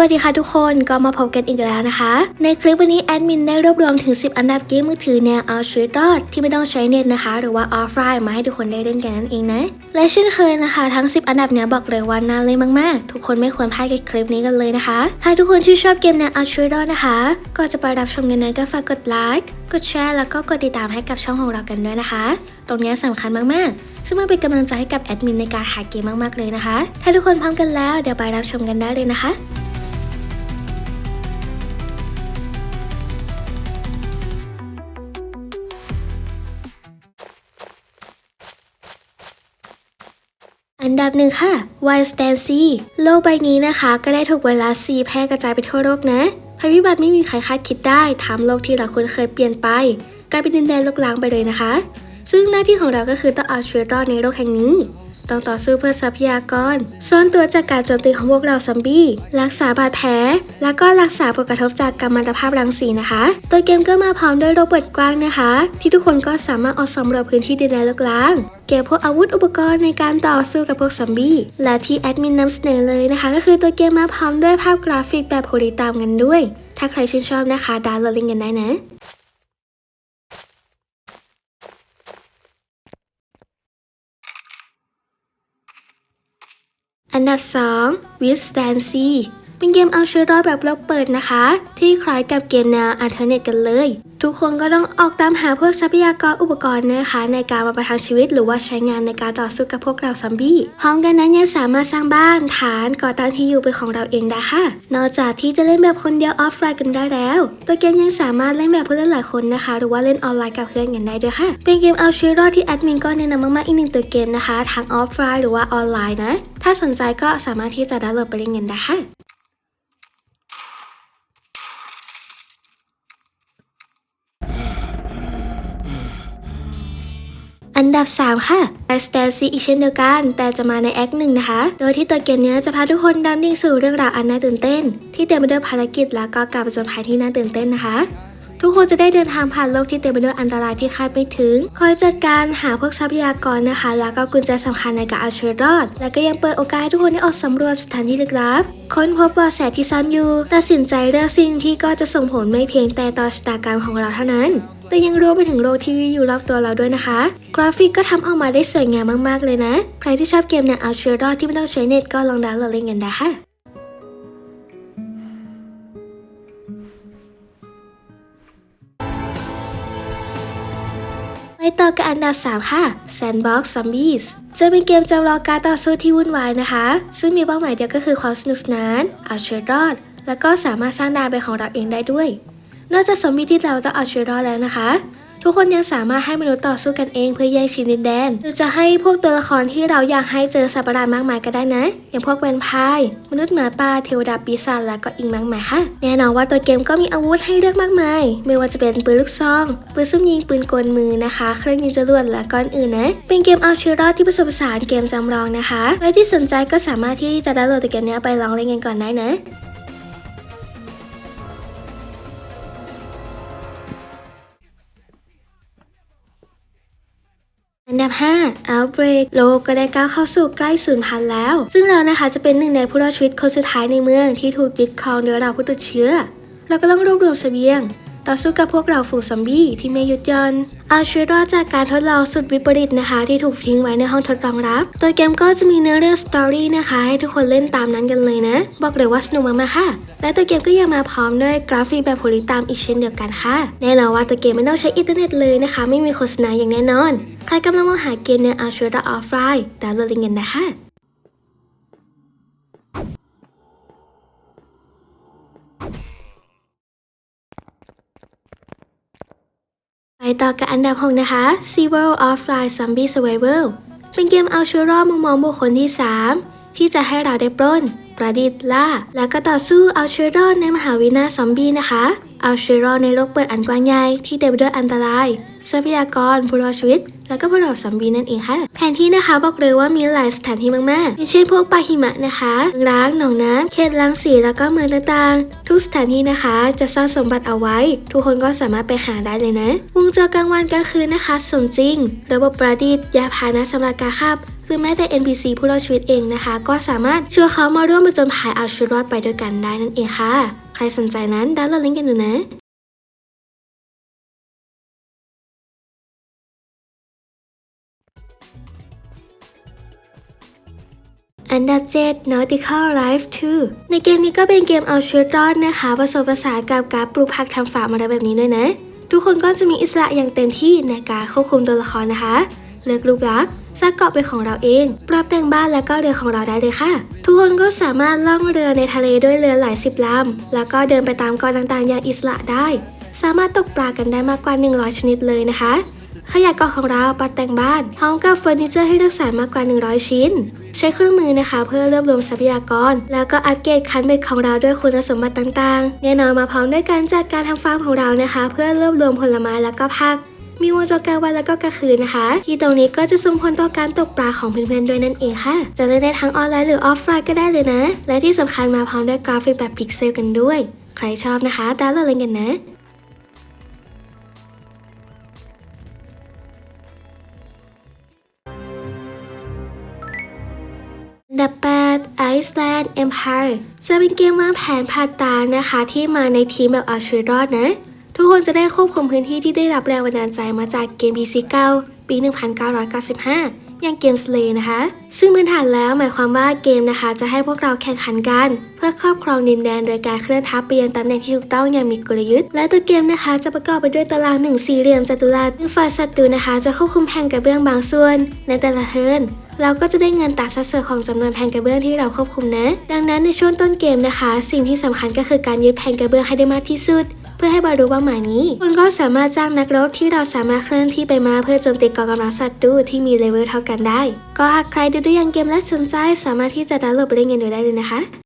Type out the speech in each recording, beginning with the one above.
วัสดีค่ะทุกคนก็มาพบกันอีกแล้วนะคะ ในคลิปวันนี้แอดมินได้รวบรวมถึง 10 อันดับเกมมือถือแนวเอาชีวิตรอดที่ไม่ต้องใช้เน็ตนะคะ หรือว่าออฟไลน์มาให้ทุกคนได้เล่นกันนั่นเองนะ และเช่นเคยนะคะ ทั้ง 10 อันดับเนี้ยบอกเลยว่าน่าเล่นมากๆ ทุกคนไม่ควรพลาดกับคลิปนี้กันเลยนะคะหากทุกคนชื่นชอบเกมแนวเอาชีวิตรอดนะคะก่อนจะไปรับชมกันนั้นก็ฝากกดไลค์กดแชร์แล้วก็กดติดตามให้กับช่องของเรากันด้วยนะคะ ตรงนี้ยสำคัญมากๆ ซึ่งมันเป็นกำลังใจให้กับแอดมินในการหาเกมมากๆเลยนะคะ ถ้าทุกคนพร้อมกันแล้วเดี๋ยวไปรับชมกันได้เลยนะคะ อันดับหนึ่งค่ะ Wild Stand C โลกใบนี้นะคะ ก็ได้ถูกไวรัสซีแพร่กระจายไปทั่วโลกนะภัยพิบัติไม่มีใครคาดคิดได้ทำโลกที่เราคุ้นเคยเปลี่ยนไป กลายเป็นดินแดนลกล้างไปเลยนะคะ ซึ่งหน้าที่ของเราก็คือต้องเอาชีวิตรอดในโลกแห่งนี้ ต้องต่อสู้เพื่อทรัพยากร ซ่อนตัวจากการโจมตีของพวกเราซอมบี้ รักษาบาดแผล แล้วก็รักษาผลกระทบจากกัมมันตภาพรังสีนะคะ ตัวเกมก็มาพร้อมด้วยโรบอทกว้างนะคะ ที่ทุกคนก็สามารถออกสำรวจพื้นที่ดินแดนโลกล้างเก็บพวกอาวุธอุปกรณ์ในการต่อสู้กับพวกซอมบี้ และที่แอดมินนำเสนอเลยนะคะ ก็คือตัวเกมมาพร้อมด้วยภาพกราฟิกแบบโพลีตามกันด้วย ถ้าใครชื่นชอบนะคะดาวน์โหลดลิงก์กันได้นะ อันดับ 2 w i t h Stand C เป็นเกมเอาชีวิตรอดแบบโลกเปิดนะคะ ที่คล้ายกับเกมแนวอัลเทอร์เนทกันเลย ทุกคนก็ต้องออกตามหาพวกทรัพยากรอุปกรณ์นะคะ ในการมาประทังชีวิตหรือว่าใช้งานในการต่อสู้กับพวกเราซอมบี้พร้อมกันนั้นยังสามารถสร้างบ้านฐานก่อตั้งที่อยู่เป็นของเราเองได้ค่ะ นอกจากที่จะเล่นแบบคนเดียวออฟไลน์กันได้แล้ว ตัวเกมยังสามารถเล่นแบบผู้เล่นหลายคนนะคะ หรือว่าเล่นออนไลน์กับเพื่อนกันได้ด้วยค่ะ เป็นเกมเอาชีวิตรอดที่แอดมินก็แนะนำมากๆอีกหนึ่งตัวเกมนะคะ ทั้งออฟไลน์หรือว่าออนไลน์นะ ถ้าสนใจก็สามารถที่จะดาวน์โหลดไปเล่นกันได้ค่ะ อันดับ 3 ค่ะ i s t a n c y อีกเช่นเดียวกัน แต่จะมาในแอคหนึ่งนะคะ โดยที่ตัวเกมนี้จะพาทุกคนดำดิ่งสู่เรื่องราวอันน่าตื่นเต้น ที่เต็มไปด้วยภารกิจแล้วก็การประจนภัยที่น่าตื่นเต้นนะคะ ทุกคนจะได้เดินทางผ่านโลกที่เต็มไปด้วยอันตรายที่คาดไม่ถึง คอยจัดการหาพวกทรัพยากรนะคะ แล้วก็กุญแจสำคัญในการเอาชีวิตรอด และก็ยังเปิดโอกาสให้ทุกคนได้ออกสำรวจสถานที่ลึกลับค้นพบเบาะแสที่ซ่อนอยู่ตัดสินใจเลือกสิ่งที่ก็จะส่งผลไม่เพียงแต่ต่อชะตากรรมของเราเท่านั้น แต่ยังรวมไปถึงโลกที่อยู่รอบตัวเราด้วยนะคะ กราฟิกก็ทำออกมาได้สวยงามมากๆเลยนะ ใครที่ชอบเกมแนวเอาชีวิตรอดที่ไม่ต้องใช้เน็ตก็ลองดาวน์โหลดเล่นกันได้ค่ะไปต่อกับอันดับ 3 ค่ะ Sandbox Zombies จะเป็นเกมจำลองการต่อสู้ที่วุ่นวายนะคะ ซึ่งมีเป้าหมายเดียวก็คือความสนุกสนาน เอาชีวิตรอด แล้วก็สามารถสร้างดาวเป็นของเราเองได้ด้วย นอกจากซอมบี้ที่เราต้องเอาชีวิตรอดแล้วนะคะ ทุกคนยังสามารถให้มนุษย์ต่อสู้กันเองเพื่อแย่งชิงดินแดน หรือจะให้พวกตัวละครที่เราอยากให้เจอสัตว์ประหลาดมากมายก็ได้นะ อย่างพวกแวมไพร์มนุษย์หมาป่าเทวดาปีศาจและก็อีกมากมายค่ะ แน่นอนว่าตัวเกมก็มีอาวุธให้เลือกมากมาย ไม่ว่าจะเป็นปืนลูกซองปืนซุ่มยิงปืนกลมือนะคะ เครื่องยิงจรวดและก้อนอื่นนะ เป็นเกมเอาชีวิตรอดที่ผสมผสานเกมจำลองนะคะใครที่สนใจก็สามารถที่จะดาวน์โหลดตัวเกมนี้ไปลองเล่นกันก่อนได้นะ ดับ 5 Outbreak โลกก็ได้ก้าวเข้าสู่ใกล้สูญพันธุ์แล้ว ซึ่งเรานะคะจะเป็นหนึ่งในผู้รอดชีวิตคนสุดท้ายในเมืองที่ถูกยึดครองโดยเราผู้ติดเชื้อ เราก็ต้องรวบรวมเสบียง ต่อสู้กับพวกเราฝูงซอมบี้ที่ไม่หยุดยอนเอาชีวิตรอดจากการทดลองสุดวิปริตนะคะ ที่ถูกทิ้งไว้ในห้องทดลองลับ ตัวเกมก็จะมีเนื้อเรื่องสตอรี่นะคะ ให้ทุกคนเล่นตามนั้นกันเลยนะ บอกเลยว่าสนุกมากๆค่ะ และตัวเกมก็ยังมาพร้อมด้วยกราฟิกแบบโพลีตามอีกเช่นเดียวกันค่ะ แน่นอนว่าตัวเกมไม่ต้องใช้อินเทอร์เน็ตเลยนะคะ ไม่มีโฆษณาอย่างแน่นอน ใครกำลังมองหาเกมแนวเอาชีวิตรอดออฟไลน์ดาวน์โหลดลิงก์กันนะคะ ไปต่อกับอันดับ6นะคะ Sea World Offline Zombie Survival เป็นเกมเอาชีวิตรอดมุมมองบุคคลที่ 3 ที่จะให้เราได้ปล้น ประดิษฐ์ล่า และก็ต่อสู้เอาชีวิตรอดในมหาวินาศซอมบี้นะคะ เอาชีวิตรอดในโลกเปิดอันกว้างใหญ่ที่เต็มไปด้วยอันตราย ทรัพยากรผู้รอดชีวิต แล้วก็พวกเราซอมบี้นั่นเองค่ะ แผนที่นะคะบอกเลยว่ามีหลายสถานที่มากๆอย่างเช่นพวกป่าหิมะนะคะร้างหนองน้ำเขตลังสีแล้วก็เมืองต่างๆ ทุกสถานที่นะคะ จะซ่อนสมบัติเอาไว้ ทุกคนก็สามารถไปหาได้เลยนะวงจรกลางวันกลางคืนนะคะสมจริง ระบบประดิษฐ์ยาพาหนะสำหรับการขับหรือแม้แต่ NPC ผู้รอดชีวิตเองนะคะ ก็สามารถชวนเขามาร่วมประจนภัยเอาชีวิตรอดไปด้วยกันได้นั่นเองค่ะ ใครสนใจนั้นดาวน์โหลดลิงก์กันดูนะ อันดับ 7 Nautical Life 2 ในเกมนี้ก็เป็นเกมเอาชีวิตรอดนะคะ ผสมผสานกับการปลูกผักทำฟาร์มอะไรแบบนี้ด้วยนะ ทุกคนก็จะมีอิสระอย่างเต็มที่ในการควบคุมตัวละครนะคะ เลือกรูปลักษณ์สร้างเกาะเป็นของเราเอง ปรับแต่งบ้านและก็เรือของเราได้เลยค่ะ ทุกคนก็สามารถล่องเรือในทะเลด้วยเรือหลายสิบลำ แล้วก็เดินไปตามเกาะต่างๆ อย่างอิสระได้ สามารถตกปลากันได้มากกว่า 100 ชนิดเลยนะคะ ขยะเกาะของเราปรับแต่งบ้านพร้อมกับเฟอร์นิเจอร์ให้เลือกสรรมากกว่า 100 ชิ้น ใช้เครื่องมือนะคะ เพื่อรวบรวมทรัพยากร แล้วก็อัปเกรดคันเบ็ดของเราด้วยคุณสมบัติต่างๆ แน่นอนมาพร้อมด้วยการจัดการทำฟาร์มของเรานะคะ เพื่อรวบรวมผลไม้แล้วก็ผักมีวงจรกลางวันแล้วก็กลางคืนนะคะ ที่ตรงนี้ก็จะส่งผลต่อการตกปลาของเพื่อนๆด้วยนั่นเองค่ะ จะเล่นได้ทั้งออนไลน์หรือออฟไลน์ก็ได้เลยนะ และที่สำคัญมาพร้อมด้วยกราฟิกแบบพิกเซลกันด้วย ใครชอบนะคะดาวน์โหลดเล่นกันนะ Iceland Empire จะเป็นเกมวางแผนผ่าตานะคะ ที่มาในทีมแบบเอาชีวิตรอดนะ ทุกคนจะได้ควบคุมพื้นที่ที่ได้รับแรงบันดาลใจมาจากเกม PC 9 ปี 1995 อย่างเกม Slay นะคะ ซึ่งพื้นฐานแล้วหมายความว่าเกมนะคะ จะให้พวกเราแข่งขันกัน เพื่อครอบครองดินแดนโดยการเคลื่อนทัพไปยังตำแหน่งที่ถูกต้องอย่างมีกลยุทธ์ และตัวเกมนะคะ จะประกอบไปด้วยตารางหนึ่งสี่เหลี่ยมจัตุรัสซึ่งฝ่ายศัตรูนะคะ จะควบคุมแผ่นกระเบื้องบางส่วน ในแต่ละเทิร์น เราก็จะได้เงินตามสัดส่วนของจำนวนแผ่นกระเบื้องที่เราควบคุมนะ ดังนั้นในช่วงต้นเกมนะคะ สิ่งที่สำคัญก็คือการยึดแผ่นกระเบื้องให้ได้มากที่สุด เพื่อให้บรรลุเป้าหมายนี้ คุณก็สามารถจ้างนักรบที่เราสามารถเคลื่อนที่ไปมาเพื่อโจมตีกองกำลังศัตรูที่มีเลเวลเท่ากันได้ ก็หากใครดูด้วยยังเกมและสนใจสามารถที่จะดาวน์โหลดไปเล่นกันดูได้เลยนะคะ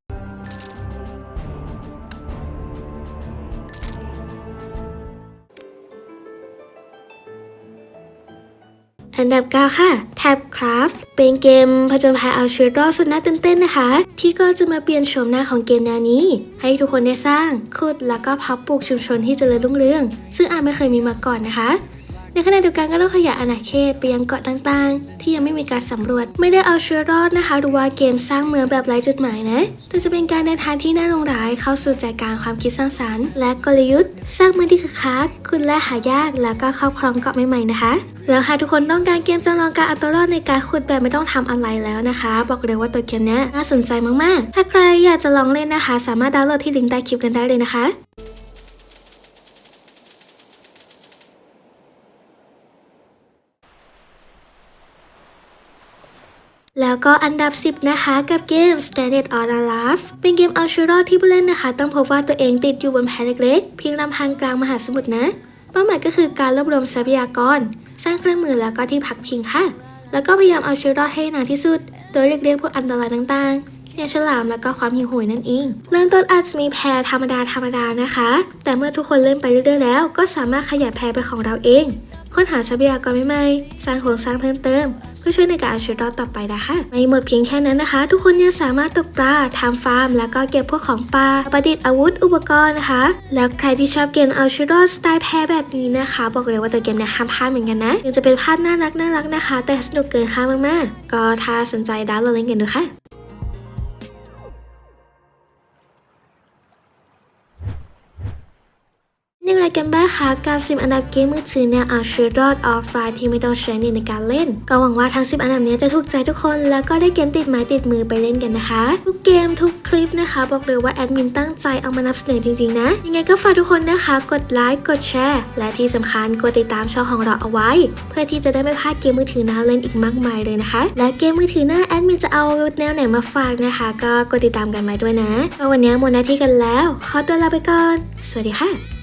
อันดับ 9 ค่ะ Tab Craft เป็นเกมผจญภัยเอาชีวิตรอดสุดน่าตื่นเต้นนะคะ ที่ก็จะมาเปลี่ยนโฉมหน้าของเกมแนวนี้ ให้ทุกคนได้สร้างขุดแล้วก็พับปลูกชุมชนที่เจริญรุ่งเรือง ซึ่งอาจไม่เคยมีมาก่อนนะคะ ในขณะเดียวกันก็ต้องขยายอาณาเขตไปยังเกาะต่างๆ ที่ยังไม่มีการสำรวจ ไม่ได้เอาชีวิตรอดนะคะ หรือว่าเกมสร้างเมืองแบบไร้จุดหมายนะ แต่จะเป็นการเดินทางที่น่าลงร้ายเข้าสู่ใจกลางความคิดสร้างสรรค์ และกลยุทธ์ สร้างเมืองที่คึกคักคุณและหายากแล้วก็ครอบครองเกาะใหม่ๆนะคะ แล้วหากทุกคนต้องการเกมจำลองการเอาตัวรอดในการขุดแบบไม่ต้องทำอะไรแล้วนะคะ บอกเลยว่าตัวเกมนี้น่าสนใจมากๆ ถ้าใครอยากจะลองเล่นนะคะ สามารถดาวน์โหลดที่ลิงก์ใต้คลิปกันได้เลยนะคะ แล้วก็อันดับ 10 นะคะ กับเกม Stranded on a Raft เป็นเกมเอาชีวิตรอดที่ผู้เล่นนะคะ ต้องพบว่าตัวเองติดอยู่บนแพเล็กๆเพียงลำพังกลางมหาสมุทรนะ เป้าหมายก็คือการรวบรวมทรัพยากร สร้างเครื่องมือแล้วก็ที่พักพิงค่ะ แล้วก็พยายามเอาชีวิตรอดให้นานที่สุด โดยเรียกเลี่ยงพวกอันตรายต่างๆอย่างฉลามแล้วก็ความหิวโหยนั่นเอง เริ่มต้นอาจจะมีแพรธรรมดาธรรมดานะคะ แต่เมื่อทุกคนเล่นไปเรื่อยๆแล้ว ก็สามารถขยายแพรเป็นของเราเอง ค้นหาทรัพยากรใหม่ๆ สร้างโครงสร้างเพิ่มเติม เพื่อช่วยในการเอาชีวิตรอดต่อไปนะคะ ไม่หมดเพียงแค่นั้นนะคะ ทุกคนยังสามารถตกปลาทำฟาร์ม แล้วก็เก็บพวกของปลาประดิษฐ์อาวุธอุปกรณ์นะคะ แล้วใครที่ชอบเกมเอาชีวิตรอดสไตล์แพรแบบนี้นะคะ บอกเลยว่าตัวเกมเนี่ยห้ามพลาดเหมือนกันนะถึงจะเป็นภาพน่ารักน่ารักนะคะ แต่สนุกเกินค่ามากๆ ก็ถ้าสนใจดาวน์โหลดเล่นกันดูค่ะ อะไรกันบ้างคะ กับ 10 อันดับเกมมือถือแนวเอาชีวิตรอดออฟไลน์ที่ไม่ต้องใช้เน็ตในการเล่น ก็หวังว่าทั้ง 10 อันดับนี้จะถูกใจทุกคน แล้วก็ได้เกมติดไม้ติดมือไปเล่นกันนะคะ ทุกเกมทุกคลิปนะคะ บอกเลยว่าแอดมินตั้งใจเอามานำเสนอจริงๆนะ ยังไงก็ฝากทุกคนนะคะ กดไลค์กดแชร์และที่สำคัญกดติดตามช่องของเราเอาไว้ เพื่อที่จะได้ไม่พลาดเกมมือถือน่าเล่นอีกมากมายเลยนะคะ และเกมมือถือหน้าแอดมินจะเอาแนวไหนมาฝากนะคะ ก็กดติดตามกันมาด้วยนะวันนี้หมดหน้าที่กันแล้ว ขอตัวลาไปก่อน สวัสดีค่ะ